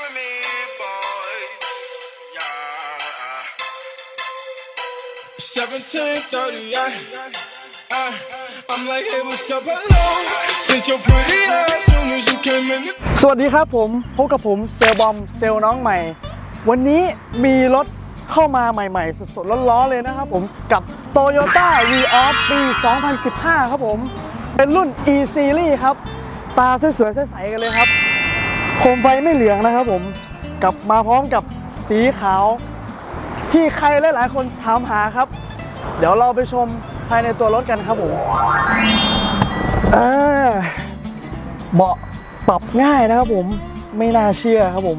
with me, boy. Yeah. 1738. Uh, I'm like, hey, what's up, hello? Since your pretty ass soon as you came in the สวัสดีครับผม พบกับผมเซลบอมเซลน้องใหม่ วันนี้มีรถเข้ามาใหม่ๆ สดๆร้อนๆเลยนะครับผมกับ Toyota v o s ปี 2015 ครับผม เป็นรุ่น E Series ครับ ตาสวยๆใสๆกันเลยครับ โคมไฟไม่เหลืองนะครับผมกลับมาพร้อมกับสีขาว ที่ใครหลายๆ คนถามหาครับ เดี๋ยวเราไปชมภายในตัวรถกันครับผมอ่าเบาะปรับง่ายนะครับผมไม่น่าเชื่อครับผม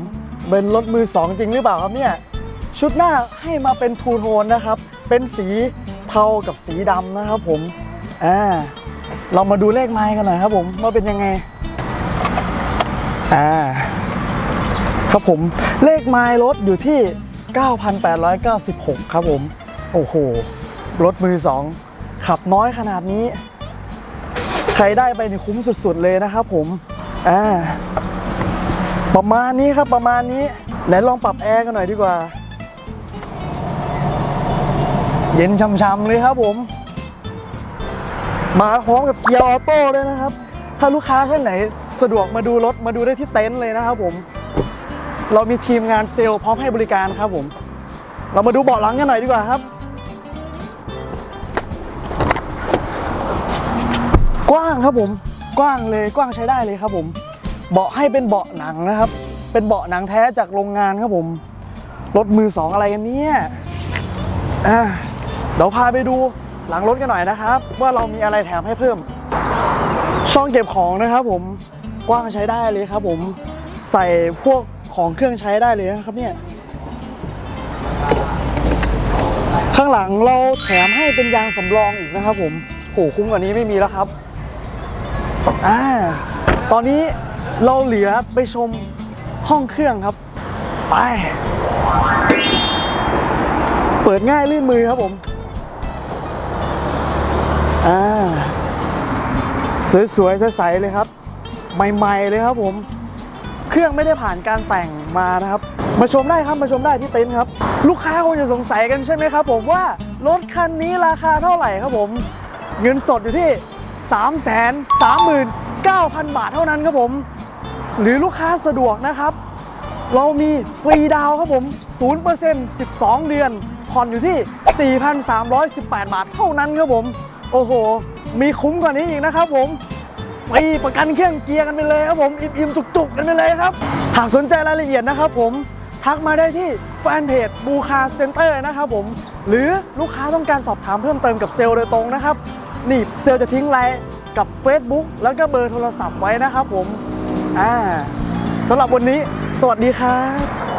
เป็นรถมือสองจริงหรือเปล่าครับเนี่ยชุดหน้าให้มาเป็นทูโทนนะครับ เป็นสีเทากับสีดำนะครับผมอ่าเรามาดูเลขไม้กันหน่อยครับผมว่าเป็นยังไง อ่าครับผมเลขไม้รถอยู่ที่ 9,896 ครับผม โอ้โห รถมือสองขับน้อยขนาดนี้ ใครได้ไปนี่คุ้มสุดๆเลยนะครับผมอ่าประมาณนี้ครับประมาณนี้ไหนลองปรับแอร์กันหน่อยดีกว่า เย็นช่ำๆเลยครับผม มาพร้อมกับเกียร์ออโต้เลยนะครับ ถ้าลูกค้าท่านไหน สะดวกมาดูรถมาดูได้ที่เต็นท์เลยนะครับผม เรามีทีมงานเซลล์พร้อมให้บริการครับผม เรามาดูเบาะหลังกันหน่อยดีกว่าครับ กว้างครับผม กว้างเลยกว้างใช้ได้เลยครับผม เบาะให้เป็นเบาะหนังนะครับ เป็นเบาะหนังแท้จากโรงงานครับผม รถมือสองอะไรกันเนี่ยเดี๋ยวพาไปดูหลังรถกันหน่อยนะครับ ว่าเรามีอะไรแถมให้เพิ่ม ช่องเก็บของนะครับผมกว้างใช้ได้เลยครับ ผมใส่พวกของเครื่องใช้ได้เลยนะครับเนี่ยข้างหลังเราแถมให้เป็นยางสำรองอีกนะครับ ผมโหคุ้มกว่านี้ไม่มีแล้วครับอ่าตอนนี้เราเหลือไปชมห้องเครื่องครับ ไป เปิดง่ายลื่นมือครับผม สวยๆใสๆเลยครับ ใหม่ๆเลยครับผม เครื่องไม่ได้ผ่านการแต่งมานะครับ มาชมได้ครับมาชมได้ที่เต็นท์ครับ ลูกค้าคงจะสงสัยกันใช่ไหมครับ ผมว่ารถคันนี้ราคาเท่าไหร่ครับผม เงินสดอยู่ที่ 3 3 9 0 0 0 บาทเท่านั้นครับผม หรือลูกค้าสะดวกนะครับ เรามีฟรีดาวครับผม 0% 12 เดือนผ่อนอยู่ที่ 4,318 บาทเท่านั้นครับผม โอ้โห มีคุ้มกว่านี้อีกนะครับผมฟรีประกันเครื่องเกียร์กันไปเลยครับผม อิ่มๆ จุกๆ กันไปเลยครับ หากสนใจรายละเอียดนะครับผม ทักมาได้ที่แฟนเพจบูคาเซ็นเตอร์นะครับผม หรือลูกค้าต้องการสอบถามเพิ่มเติมกับเซลล์โดยตรงนะครับ นี่เซลล์จะทิ้งไลน์กับ Facebook แล้วก็เบอร์โทรศัพท์ไว้นะครับผม อ่าสำหรับวันนี้ สวัสดีครับ